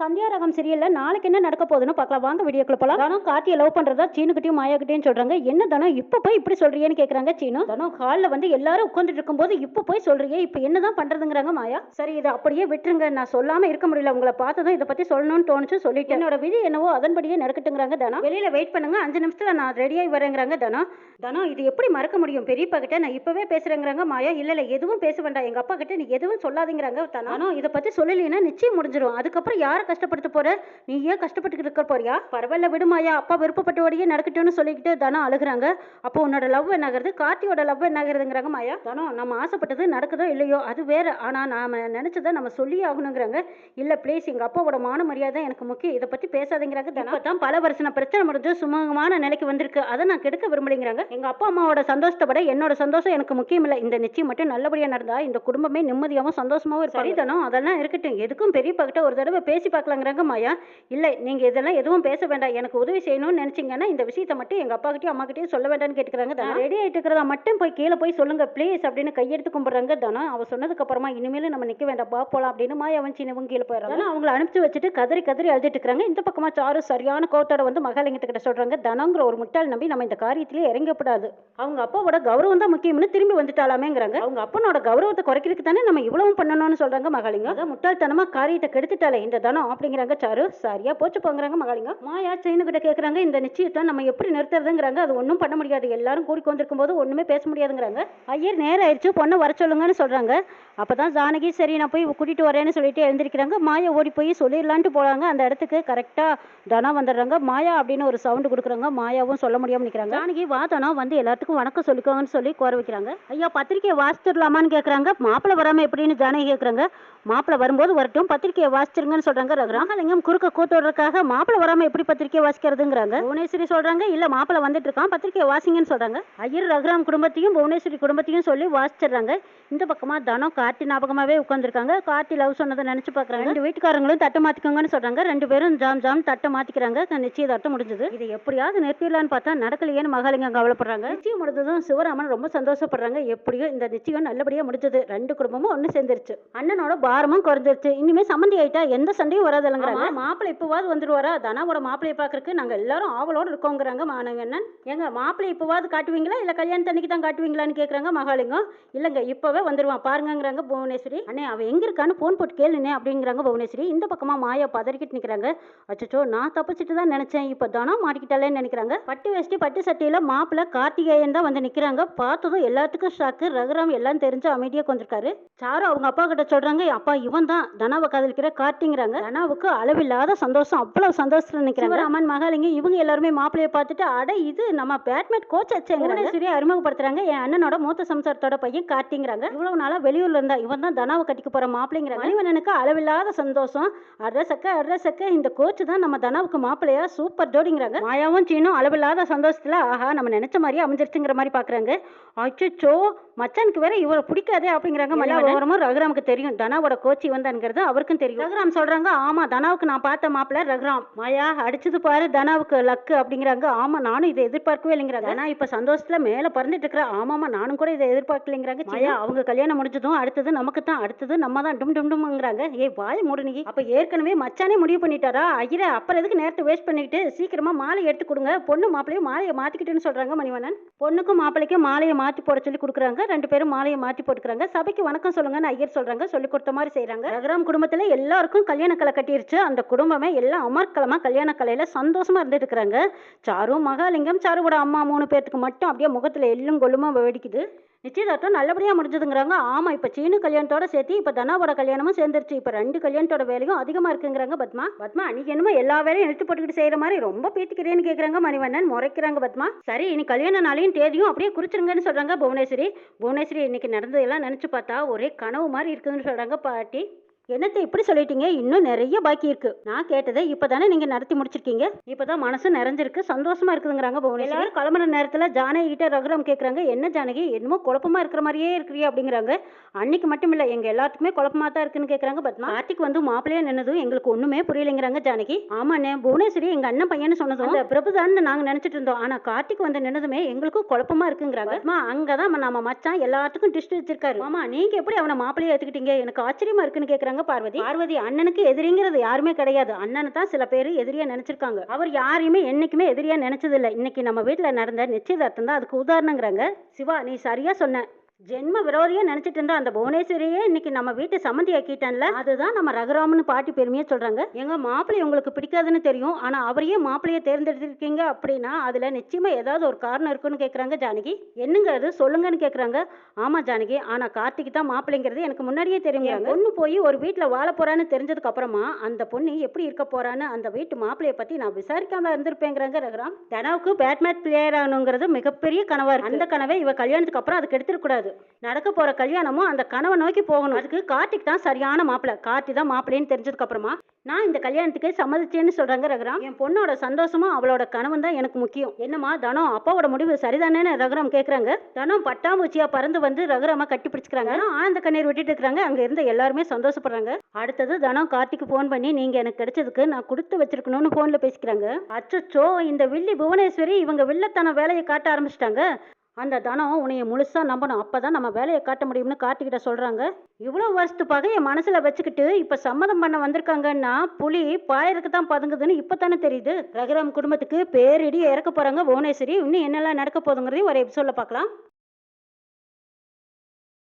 சந்தியா ரகம் சீரியல்ல நாளைக்கு என்ன நடக்க போகுதுன்னு பார்க்கலாம். வாங்க வீடியோக்குள்ள போலாம். தனம் கார்த்தியை லவ் பண்றதா சீனுக்கிட்டையும் மாயாக்கிட்டையும் சொல்றாங்க. என்ன தனம் இப்ப போய் இப்படி சொல்றியேன்னு கேக்குறாங்க சீனு. தனம் ஹால்ல வந்து எல்லாரும் உட்காந்துட்டு இருக்கும்போது இப்ப போய் சொல்றியே இப்ப என்னதான் பண்றதுங்கிறாங்க மாயா? சரி இதை அப்படியே விட்டுருங்க. நான் சொல்லாம இருக்க முடியல. உங்களை பார்த்ததும் இதை பத்தி சொல்லணும்னு தோணுச்சு சொல்லிட்டு என்னோட விதி என்னவோ அதன்படியே நடக்கட்டுங்கிறாங்க தனம் வெளியில வெயிட் பண்ணுங்க. அஞ்சு நிமிஷத்துல நான் ரெடியாகி வரேங்கிறாங்க தனம் தனம் இது எப்படி மறக்க முடியும்? பெரியப்பா கிட்ட நான் இப்பவே பேசுறேங்கிறாங்க மாயா. இல்ல இல்ல எதுவும் பேச வேண்டாம். எங்க அப்பா கிட்ட நீ எதுவும் சொல்லாதீங்கிறாங்க தனம் இதை பத்தி சொல்லலைன்னா நிச்சயம் முடிஞ்சிடும் அதுக்கப்புறம் யாருக்கு கஷ்டப்படுத்த போற? நீ ஏன் கஷ்டப்பட்டுக்கிட்டு இருக்க போறியா? பரவாயில்ல விடுமாயா அப்பா விருப்பப்பட்டபடியே நடக்கட்டும்னு சொல்லிக்கிட்டு தனம் அழுகுறாங்க. அப்போ உன்னோட லவ் என்னாகிறது? கார்த்தியோட லவ் என்னாகிறதுங்கிறாங்க மாயா. தனம் நம்ம ஆசைப்பட்டது நடக்குதோ இல்லையோ அது வேற. ஆனா நாம நினைச்சதை நம்ம சொல்லியே ஆகணுங்கிறாங்க. இல்ல ப்ளீஸ் எங்க அப்பாவோட மான மரியாதை எனக்கு முக்கியம். இதை பத்தி பேசாதீங்கிறாங்க தனம் தான் பல வருஷம் பிரச்சனை முடிஞ்சு சுமூகமான நிலைக்கு வந்திருக்கு. அதை நான் கெடுக்க விரும்பலைங்கிறாங்க. எங்க அப்பா அம்மாவோட சந்தோஷத்தை விட என்னோட சந்தோஷம் எனக்கு முக்கியம் இல்லை. இந்த நிச்சயம் மட்டும் நல்லபடியா நடந்தா இந்த குடும்பமே நிம்மதியாகவும் சந்தோஷமாவும் சரி தனம் அதெல்லாம் இருக்கட்டும். எதுக்கும் பெரியப்பா கிட்ட ஒரு தடவை பேசி பார்க்கலாங்கிறாங்க மாயா. இல்லை நீங்க இதெல்லாம் எதுவும் பேச வேண்டாம். எனக்கு உதவி செய்யணும்னு நினைச்சீங்கன்னா இந்த விஷயத்தை மட்டும் எங்க அப்பா கிட்டயும் அம்மா கிட்டயும் சொல்ல வேண்டாம்னு கேட்டுக்கிறாங்க தனம் ரெடி இருக்கிறதா மட்டும் போய் கீழே போய் சொல்லுங்க ப்ளீஸ் அப்படின்னு கையெடுத்து கும்பிடுறாங்க தனம் அவ சொன்னதுக்கு அப்புறமா இனிமேல் நம்ம நிக்க வேண்டாம் பா போலாம் அப்படின்னு மாயாவன் சின்னவங்க கீழே போயிடுறாங்க. அவங்கள அனுப்பிச்சு வச்சுட்டு கதறி கதறி அழுதுட்டு இருக்காங்க இந்த பக்கமா சாரு சரியான கோட்டோட வந்து மகாலிங்கத்து கிட்ட சொல்றாங்க தனங்கிற ஒரு முட்டாள் நம்பி நம்ம இந்த காரியத்திலே இறங்கப்படாது அவங்க அப்பாவோட கௌரவம் தான் முக்கியம்னு திரும்பி வந்துட்டாலாமேங்கிறாங்க. அவங்க அப்பனோட கௌரவத்தை குறைக்கிறதுக்கு தானே நம்ம இவ்வளவு பண்ணணும்னு சொல்றாங்க மகாலிங்கம். அதான் முட்டாள்தனமா காரியத்தை கெடுத்துட்டாலே இந்த தனம் அப்படிங்கிறாங்க சாரு. சரியா போச்சு போங்கிறாங்க மகாலிங்கம். மாயா செயினு கிட்ட கேக்குறாங்க இந்த நிச்சயத்தை நம்ம எப்படி நிறுத்துறதுங்கிறாங்க அது ஒன்றும் பண்ண முடியாது. எல்லாரும் கூடி வந்திருக்கும் போது ஒண்ணுமே பேச முடியாதுங்கிறாங்க. ஐயர் நேரம் ஆயிடுச்சு பொண்ணை வர சொல்லுங்கன்னு சொல்றாங்க. அப்பதான் ஜானகி சரி நான் போய் கூட்டிட்டு வரேன்னு சொல்லிட்டு எழுந்திருக்கிறாங்க. மாயா ஓடி போய் சொல்லிடலான்ட்டு போறாங்க. அந்த இடத்துக்கு கரெக்டா தனம் வந்துடுறாங்க. மாயா அப்படின்னு ஒரு சவுண்ட் கொடுக்குறாங்க. மாயாவும் சொல்ல முடியாம நிற்கிறாங்க ஜானகி வா தனம் வந்து எல்லாத்துக்கும் வணக்கம் சொல்லிக்கோங்கன்னு சொல்லி கோர வைக்கிறாங்க. ஐயா பத்திரிக்கையை வாசிச்சிடலாமான்னு கேட்கறாங்க மாப்பிள்ளை வராம எப்படின்னு ஜானகி கேக்குறாங்க. மாப்பிள்ளை வரும்போது வரட்டும் பத்திரிக்கையை வாசிச்சிருங்கன்னு சொல்றாங்க ராமலிங்கம் குறுக்க கூட்டுறதுக்காக மாப்பிள்ளை வராம எப்படி பத்திரிக்கையை வாசிக்கிறதுங்கிறாங்க? புவனேஸ்வரி சொல்றாங்க இல்ல மாப்பிள்ளை வந்துட்டு இருக்கான் பத்திரிக்கையை வாசிங்கன்னு சொல்றாங்க. ஐயர் ரகுராம் குடும்பத்தையும் புவனேஸ்வரி குடும்பத்தையும் சொல்லி வாசிச்சிடுறாங்க. இந்த பக்கமா தனம் கார்த்தி ஞாபகமாவே உட்காந்துருக்காங்க கார்த்தி லவ் சொன்னதை நினைச்சு பாக்குறாங்க. ரெண்டு வீட்டுக்காரங்களும் தட்டை மாத்திக்கோங்கன்னு சொல்றாங்க. ரெண்டு பேரும் ஜாம் ஜாம் தட்டை மாத்திக்கிறாங்க. நிச்சயதார்த்தம் முடிஞ்சது. இது எப்படியாவது நிறுத்திடலான்னு பார்த்தா நடக்கலையேன்னு மகாலிங்கம் கவலைப்படுறாங்க. நிச்சயம் முடிஞ்சதும் சிவராமன் ரொம்ப சந்தோஷப்படுறாங்க. எப்படியோ இந்த நிச்சயம் நல்லபடியா முடிஞ்சது. ரெண்டு குடும்பமும் ஒண்ணு சேர்ந்துருச்சு. அண்ணனோட பாரமும் குறைஞ்சிருச்சு. இனிமே சம்மந்தி ஆயிட்டா எந்த சண்டையும் வராது இல்லைங்கிறாங்க மாப்பிள்ளை இப்போவாது வந்துடுவாரா? தனாவோட மாப்பிள்ளையை பாக்குறதுக்கு நாங்கள் எல்லாரும் ஆவலோடு இருக்கோங்கிறாங்க மாணவண்ணன் எங்க மாப்பிள்ளை இப்போவாது காட்டுவீங்களா? இல்லை கல்யாணத்தன்னைக்கு தான் காட்டுவீங்களான்னு கேட்குறாங்க மகாலிங்கம்? இல்லைங்க இப்போவே வந்துடுவான் பாருங்கங்கிறாங்க புவனேஸ்வரி. அண்ணே அவன் எங்கே இருக்கான்னு ஃபோன் போட்டு கேளுனே அப்படிங்கிறாங்க புவனேஸ்வரி. இந்த பக்கமாக மாயா பதறிக்கிட்டு நிற்கிறாங்க அச்சோ நான் தப்பிச்சிட்டு தான் நினச்சேன். இப்போ தனம் மாட்டிக்கிட்டாலேன்னு நினைக்கிறாங்க. பட்டு வேஷ்டி பட்டு சட்டியில் மாப்பிள்ளை கார்த்திகேயன் தான் வந்து நிற்கிறாங்க பார்த்ததும் எல்லாத்துக்கும் ஷாக்கு ரகுராம் எல்லாம் தெரிஞ்சு அமைதியாக கொண்டிருக்காரு சாரு அவங்க அப்பா கிட்ட சொல்கிறாங்க அப்பா இவன் தான் தனாவை காதலிக்கிற கார்த்திங்கிறாங்க. தனாவுக்கு அளவில்லாத சந்தோஷம். அவ்வளவு சந்தோஷத்துல நிக்கிறாங்க. ராமன் மகாலிங்கம் இவங்க எல்லாருமே மாப்பிள்ளைய பார்த்துட்டு அட இது நம்ம பேட்மேட் கோச் அச்சேங்கிறாங்க அறிமுகப்படுத்துறாங்க. என் அண்ணனோட மூத்த சம்சாரத்தோட பையன் கார்த்திங்கிறாங்க. இவ்வளவு நாளா வெளியூர்ல இருந்தா இவன் தான் தனாவை கட்டிக்க போற மாப்பிள்ளைங்கிறாங்க. மணிவண்ணனுக்கு அளவில்லாத சந்தோஷம். அட்ரஸக்க அட்ரஸக்க இந்த கோச் தான் நம்ம தனாவுக்கு மாப்பிள்ளையா? சூப்பர் ஜோடிங்கிறாங்க. மாயாவும் சீனும் அளவில்லாத சந்தோஷத்துல ஆஹா நம்ம நினைச்ச மாதிரி அமைஞ்சிருச்சுங்கிற மாதிரி பாக்குறாங்க. அச்சோ மச்சானுக்கு வேற இவரை பிடிக்காதே அப்படிங்கிறாங்க மல்லா விவரமும் ரகுராமுக்கு தெரியும். தனாவோட கோச்சி வந்தாங்கிறது அவருக்கும் தெரியும். ரகுராம் சொல்றாங்க ஆமா தனாவுக்கு நான் பார்த்த மாப்பிள்ள ரகுராம். மாயா அடிச்சது பாரு தனாவுக்கு லக்கு அப்படிங்கிறாங்க. ஆமா நானும் இதை எதிர்பார்க்கவே இல்லைங்கிறாங்க. ஆனா இப்ப சந்தோஷத்துல மேல பறந்துட்டு இருக்கிற. ஆமாமா நானும் கூட இதை எதிர்பார்க்கலைங்கிறாங்க. மாயா அவங்க கல்யாணம் முடிஞ்சதும் அடுத்தது நமக்கு தான் அடுத்தது நம்ம தான் டும் டும் டும்ங்கிறாங்க ஏய் வாய மூடுனி அப்ப ஏற்கனவே மச்சானே முடிவு பண்ணிட்டாரா? ஐயரே அப்புறம் எதுக்கு நேரத்தை வேஸ்ட் பண்ணிக்கிட்டு சீக்கிரமா மாலை எடுத்து கொடுங்க. பொண்ணு மாப்பிளையும் மாலையை மாத்திக்கிட்டுன்னு சொல்றாங்க மணிவண்ணன். பொண்ணுக்கும் மாப்பிளைக்கும் மாலையை மாத்தி போட சொல்லி கொடுக்குறாங்க. ரெண்டு பேரும் மாலையை மாத்தி போட்டுக்கிறாங்க. சபைக்கு வணக்கம் சொல்லுங்கன்னு ஐயர் சொல்றாங்க. சொல்லி கொடுத்த மாதிரி செய்றாங்க. ரகுராம் குடும்பத்துல எல்லாருக்கும் கல்யாண கலை கட்டிருச்சு. அந்த குடும்பமே எல்லாம் அமர்க்கலமாக கல்யாண கலையில் சந்தோஷமாக இருந்துட்டு இருக்கிறாங்க. சாரு மகாலிங்கம் சாருவோட அம்மா மூணு பேர்த்துக்கு மட்டும் அப்படியே முகத்தில் எள்ளும் கொள்ளுமா வெடிக்குது. நிச்சயதார்த்தம் நல்லபடியாக முடிஞ்சதுங்கிறாங்க. ஆமாம் இப்போ சீனு கல்யாணத்தோட சேர்த்து இப்போ தனாவோட கல்யாணமும் சேர்ந்துருச்சு. இப்போ ரெண்டு கல்யாணத்தோட வேலையும் அதிகமாக இருக்குங்கிறாங்க பத்மா. பத்மா அன்னைக்கு என்னமோ எல்லா வேலையும் எழுத்து போட்டுக்கிட்டு செய்கிற மாதிரி ரொம்ப பேத்துக்கிறேன்னு கேட்குறாங்க மணிவண்ணன். முறைக்கிறாங்க பத்மா. சரி இனி கல்யாண நாளையும் தேதியும் அப்படியே குறிச்சிருங்கன்னு சொல்கிறாங்க புவனேஸ்வரி. புவனேஸ்வரி இன்னைக்கு நடந்ததெல்லாம் நினச்சி பார்த்தா ஒரே கனவு மாதிரி இருக்குதுன்னு சொல்கிறாங்க பாட்டி. என்னத்தை இப்படி சொல்லிட்டீங்க? இன்னும் நிறைய பாக்கி இருக்கு. நான் கேட்டதை இப்பதானே நீங்க நடத்தி முடிச்சிருக்கீங்க? இப்பதான் மனசு நிறைஞ்சிருக்கு. சந்தோஷமா இருக்குதுங்கிறாங்க புவனேஸ்வரி. எல்லாரும் கிளம்புற நேரத்துல ஜானகி கிட்ட ரகுராம் கேக்குறாங்க. என்ன ஜானகி? என்னமோ குழப்பமா இருக்கிற மாதிரியே இருக்கிறியா அப்படிங்கிறாங்க. அன்னைக்கு மட்டும் இல்ல எங்க எல்லாத்துக்குமே குழப்பமா தான் இருக்குன்னு கேக்குறாங்க. பத்மா கார்த்திக் வந்து மாப்பிள்ளையா நின்னதும் எங்களுக்கு ஒண்ணுமே புரியலைங்கிறாங்க ஜானகி. ஆமாண்ணே புவனேஸ்வரி எங்க அண்ணன் பையன்னு சொன்னதும் பிரபுதான் நாங்க நினைச்சிட்டு இருந்தோம். ஆனா கார்த்திக் வந்து நின்னதுமே எங்களுக்கும் குழப்பமா இருக்குங்கிறாங்க. அங்கதான் நம்ம மச்சான் எல்லாத்துக்கும் டிஸ்ட் வச்சிருக்காரு. ஆமா நீங்க எப்படி அவனை மாப்பிள்ளையா ஏத்துக்கிட்டீங்க? எனக்கு ஆச்சரியமா இருக்குன்னு கேக்குறாங்க கேக்குறாங்க பார்வதி. பார்வதி அண்ணனுக்கு எதிரிங்கிறது யாருமே கிடையாது. அண்ணனை தான் சில பேர் எதிரியா நினைச்சிருக்காங்க. அவர் யாரையுமே என்னைக்குமே எதிரியா நினைச்சது இன்னைக்கு நம்ம வீட்ல நடந்த நிச்சயதார்த்தம் தான் அதுக்கு உதாரணங்கிறாங்க. சிவா நீ சரியா சொன்ன. ஜென்ம விரோதியா நினைச்சிட்டு இருந்தா அந்த புவனேஸ்வரியே இன்னைக்கு நம்ம வீட்டு சம்மந்தி ஆக்கிட்டான்ல? அதுதான் நம்ம ரகுராமன் பாட்டி பெருமையா சொல்றாங்க. எங்க மாப்பிள்ளை உங்களுக்கு பிடிக்காதுன்னு தெரியும். ஆனா அவரையே மாப்பிள்ளைய தேர்ந்தெடுத்திருக்கீங்க அப்படின்னா அதுல நிச்சயமா ஏதாவது ஒரு காரணம் இருக்குன்னு கேக்குறாங்க ஜானகி. என்னங்க அது? சொல்லுங்கன்னு கேக்குறாங்க. ஆமா ஜானகி. ஆனா கார்த்திக் தான் மாப்பிள்ளைங்கிறது எனக்கு முன்னாடியே தெரியும் பொண்ணு போய் ஒரு வீட்டுல வாழ போறான்னு தெரிஞ்சதுக்கு அப்புறமா அந்த பொண்ணு எப்படி இருக்க போறான்னு அந்த வீட்டு மாப்பிள்ளைய பத்தி நான் விசாரிக்காம இருந்திருப்பேங்கிறாங்க ரகுராம். தனாவுக்கு பேட்மேட் பிளேயர் ஆகணுங்கிறது மிகப்பெரிய கனவா இருக்கு. அந்த கனவை இவ கல்யாணத்துக்கு அப்புறம் அதுக்கு எடுத்துடக்கூடாது நடக்க போற கல்யாணமும் அந்த கனவை நோக்கி போகணும். அதுக்கு கார்த்திக் தான் சரியான மாப்பிள்ளை. கார்த்தி தான் மாப்பிள்ளைன்னு தெரிஞ்சதுக்கு அப்புறமா நான் இந்த கல்யாணத்துக்கு சம்மதிச்சேன்னு சொல்றாங்க ரகுராம். என் பொண்ணோட சந்தோஷமும் அவளோட கனவும் தான் எனக்கு முக்கியம். என்னம்மா தனம் அப்பாவோட முடிவு சரிதானேன்னு ரகுராம் கேக்குறாங்க. தனம் பட்டாம்பூச்சியா பறந்து வந்து ரகுராமா கட்டி பிடிச்சிக்கிறாங்க. ஆனந்த கண்ணீர் விட்டுட்டு இருக்காங்க. அங்க இருந்த எல்லாருமே சந்தோஷப்படுறாங்க. அடுத்தது தனம் கார்த்திக்கு ஃபோன் பண்ணி நீங்க எனக்கு கிடைச்சதுக்கு நான் கொடுத்து வச்சிருக்கணும்னு போன்ல பேசிக்கிறாங்க. அச்சோ இந்த வில்லி புவனேஸ்வரி இவங்க வில்லத்தன வேலையை காட்ட ஆரம்பிச்சிட்டாங்க. அந்த தனம் உன்னைய முழுசா நம்பணும். அப்பதான் நம்ம வேலையை காட்ட முடியும்னு கார்த்திகிட்ட சொல்கிறாங்க இவ்வளோ வருஷத்து பகையை மனசில் வச்சுக்கிட்டு இப்போ சம்மதம் பண்ண வந்திருக்காங்கன்னா புலி பாயருக்கு தான் பதுங்குதுன்னு இப்போ தானே தெரியுது. ரகுராம் குடும்பத்துக்கு பேரிடி இறக்க போகிறாங்க புவனேஸ்வரி இன்னும் என்னெல்லாம் நடக்க போகுதுங்கிறதையும் ஒரு எபிசோடில் பார்க்கலாம்.